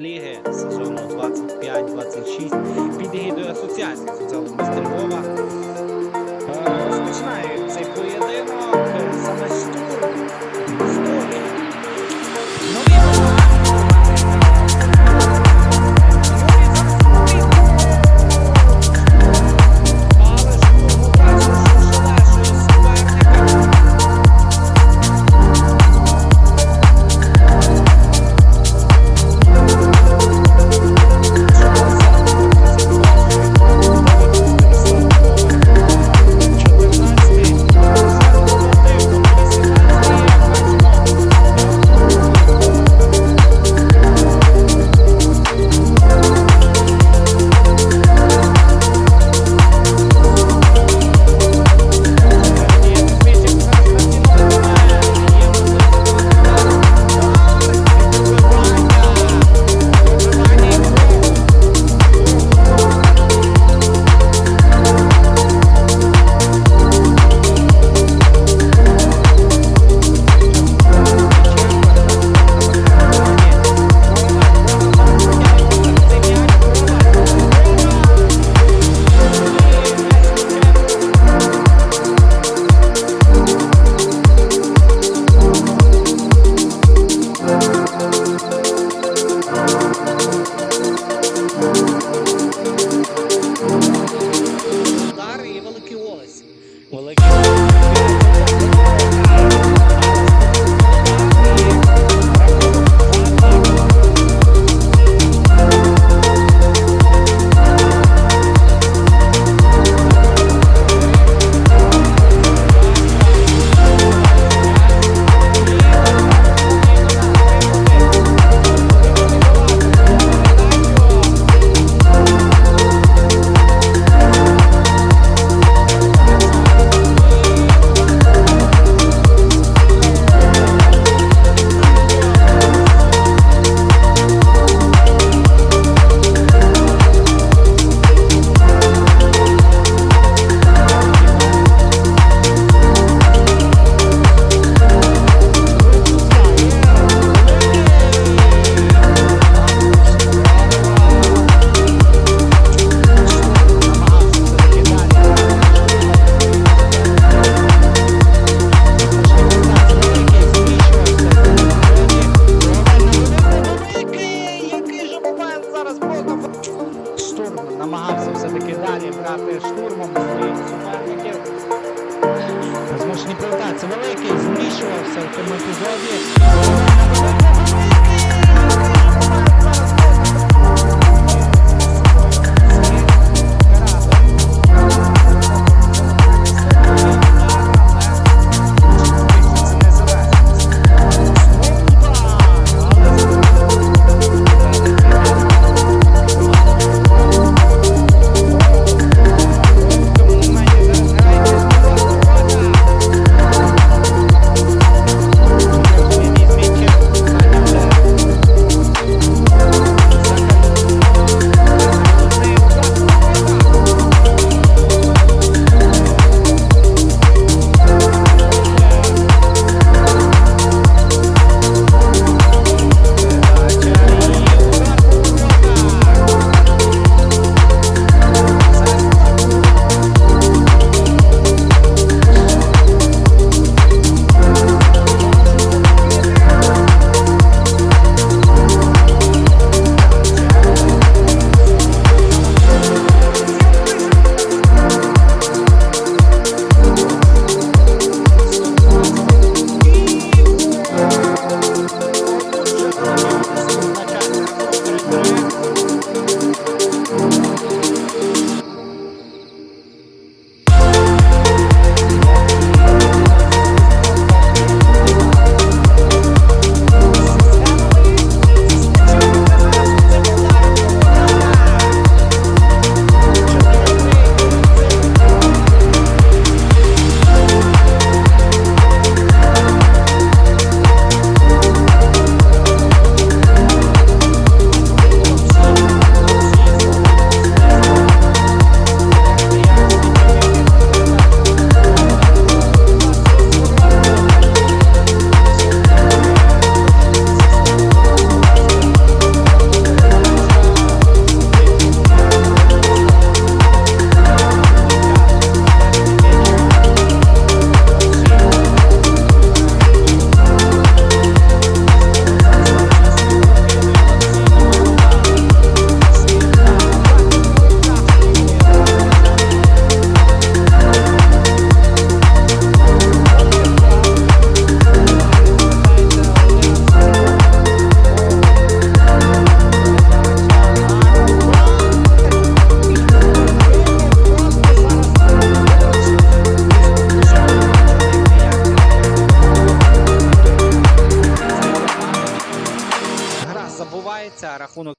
ліги сезону 25-26 під егідою асоціації соціально мастерова Well, Це великий змішувався в тому епізоді.